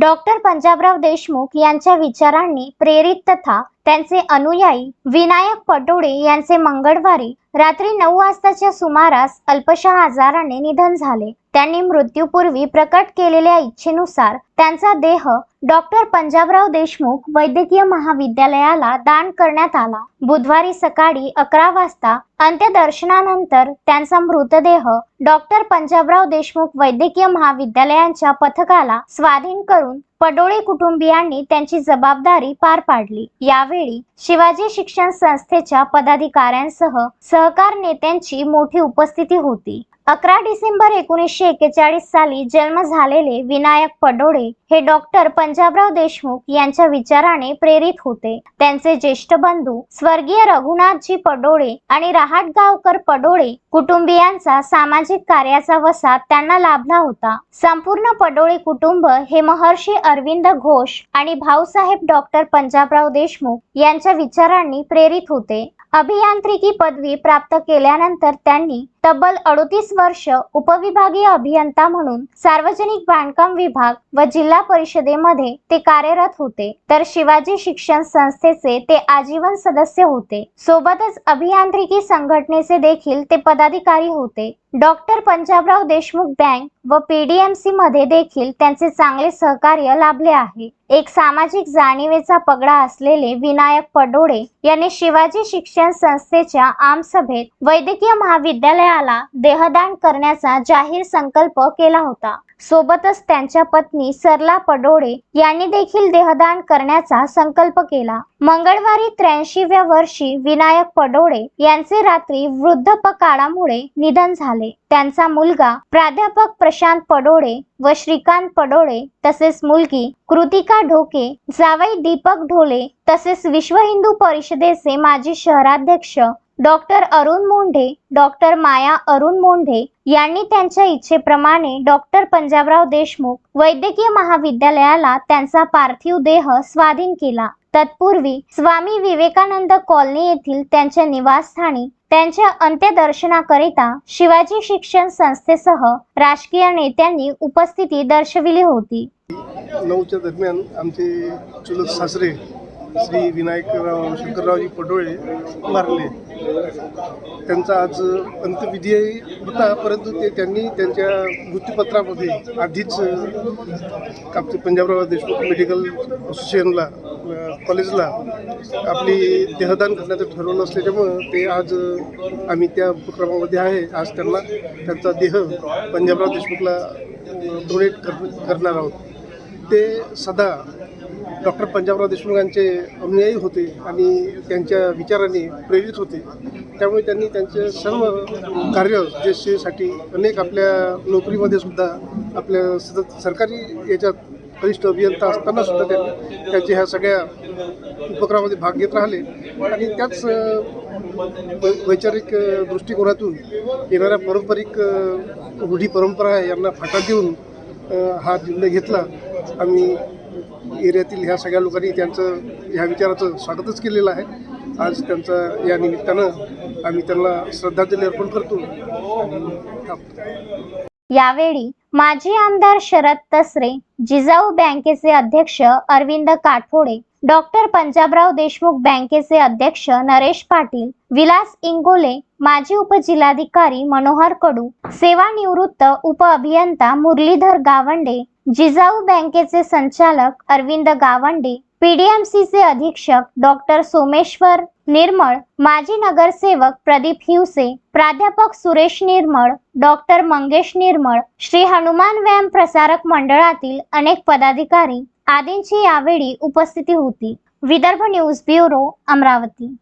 Doctor Panjabrao Deshmukh यांच्या विचारांनी प्रेरित तथा त्यांचे अनुयायी विनायक पटोडे यांचे मंगळवारी रात्री नऊ वाजताच्या सुमारास अल्पशा आजाराने निधन झाले. त्यांनी मृत्यूपूर्वी प्रकट केलेल्या इच्छेनुसार त्यांचा देह डॉक्टर पंजाबराव देशमुख वैद्यकीय महाविद्यालयाला दान करण्यात आला. बुधवारी सकाळी अकरा वाजता अंत्यदर्शनानंतर त्यांचा मृतदेह डॉक्टर पंजाबराव देशमुख वैद्यकीय महाविद्यालयांच्या पथकाला स्वाधीन करून पडोळे कुटुंबियांनी त्यांची जबाबदारी पार पाडली. यावेळी शिवाजी शिक्षण संस्थेच्या पदाधिकाऱ्यांसह सहकार नेत्यांची मोठी उपस्थिती होती. अकरा डिसेंबर एकोणीसशे एक्केचाळीस साली जन्म झालेले विनायक पडोळे हे डॉक्टर पंजाबराव देशमुख यांच्या विचाराने प्रेरित होते. त्यांचे ज्येष्ठ बंधू स्वर्गीय रघुनाथजी पडोळे आणि रहाटगावकर पडोळे कुटुंबियांचा सामाजिक कार्याचा वसा त्यांना लाभला होता. संपूर्ण पडोळे कुटुंब हे महर्षी अरविंद घोष आणि भाऊसाहेब डॉक्टर पंजाबराव देशमुख यांच्या विचारांनी प्रेरित होते. अभियांत्रिकी पदवी प्राप्त केल्यानंतर त्यांनी तब्बल अडोतीस वर्ष उपविभागीय अभियंता म्हणून सार्वजनिक बांधकाम विभाग व जिल्हा परिषदेमध्ये ते कार्यरत होते. तर शिवाजी शिक्षण संस्थेचे ते आजीवन सदस्य होते. सोबतच अभियांत्रिकी संघटनेचे देखील ते पदाधिकारी होते. डॉक्टर पंजाबराव देशमुख बँक व पीडीएमसी मध्ये देखील त्यांचे चांगले सहकार्य लाभले आहे. एक सामाजिक जाणीवेचा पगडा असलेले विनायक पडोळे यांनी शिवाजी शिक्षण संस्थेच्या आमसभेत वैद्यकीय महाविद्यालयाला देहदान करण्याचा जाहीर संकल्प केला होता. सोबतच त्यांच्या पत्नी सरला पडोळे यांनी देखील देहदान करण्याचा संकल्प केला. मंगळवारी त्र्याऐंशीव्या वर्षी विनायक पडोळे यांचे रात्री वृद्धपकाळामुळे निधन झाले. त्यांचा मुलगा प्राध्यापक प्रशांत पडोळे व श्रीकांत पडोळे तसेच मुलगी कृतिका ढोके जावई दीपक ढोले तसेच विश्व हिंदू परिषदेचे माजी शहराध्यक्ष डॉक्टर अरुण मोंढे डॉक्टर माया अरुण मोंढे यांनी त्यांच्या इच्छेप्रमाणे डॉक्टर पंजाबराव देशमुख वैद्यकीय महाविद्यालयाला त्यांचा पार्थिव देह स्वाधीन केला. तत्पूर्वी स्वामी विवेकानंद कॉलनी येथील त्यांच्या निवासस्थानी त्यांच्या अंत्यदर्शनाकरिता शिवाजी शिक्षण संस्थेसह राजकीय नेत्यांनी उपस्थिती दर्शविली होती. नऊच्या दरम्यान आमचे चुलत सासरे श्री विनायकराव शंकररावजी पडोळे मारले. त्यांचा आज अंत्यविधी होता परंतु ते त्यांनी त्यांच्या मृत्यूपत्रामध्ये आधीच आमचे पंजाबराव देशमुख मेडिकल असोसिएशनला कॉलेजला आपली देहदान करण्याचं ठरवलं असल्याच्यामुळं ते आज आम्ही त्या उपक्रमामध्ये आहे. आज त्यांना त्यांचा देह पंजाबराव देशमुखला डोनेट कर करणार आहोत. ते सदा डॉक्टर पंजाबराव देशमुख यांचे अनुयायी होते आणि त्यांच्या विचाराने प्रेरित होते. त्यामुळे त्यांनी त्यांचे सर्व कार्य देशासाठी अनेक आपल्या नोकरीमध्ये सुद्धा आपल्या सतत सरकारी याच्यात वरिष्ठ अभियंता असताना सुद्धा त्यांनी त्यांच्या ह्या सगळ्या उपक्रमामध्ये भाग घेत राहिले. आणि त्याच वै- वैचारिक दृष्टिकोनातून येणाऱ्या पारंपरिक रूढी परंपरा यांना फाटा देऊन हा निर्णय घेतला. आम्ही एरियातील ह्या सगळ्या लोकांनी त्यांचं ह्या विचाराचं स्वागतच केलेलं आहे. आज त्यांचं या निमित्तानं आम्ही त्यांना श्रद्धांजली अर्पण करतो. यावेळी माजी आमदार शरद तसरे जिजाऊ बँकेचे अध्यक्ष अरविंद काठोडे डॉक्टर पंजाबराव देशमुख बँकेचे अध्यक्ष नरेश पाटील विलास इंगोले माजी उपजिल्हाधिकारी मनोहर कडू सेवानिवृत्त उप अभियंता मुरलीधर गावंडे जिजाऊ बँकेचे संचालक अरविंद गावंडे पीडीएमसीचे अधीक्षक डॉक्टर सोमेश्वर निर्मळ माजी नगरसेवक प्रदीप हिवसे प्राध्यापक सुरेश निर्मळ डॉक्टर मंगेश निर्मळ श्री हनुमान व्यायाम प्रसारक मंडळातील अनेक पदाधिकारी आदींची यावेळी उपस्थिती होती. Vidarbha news bureau Amravati.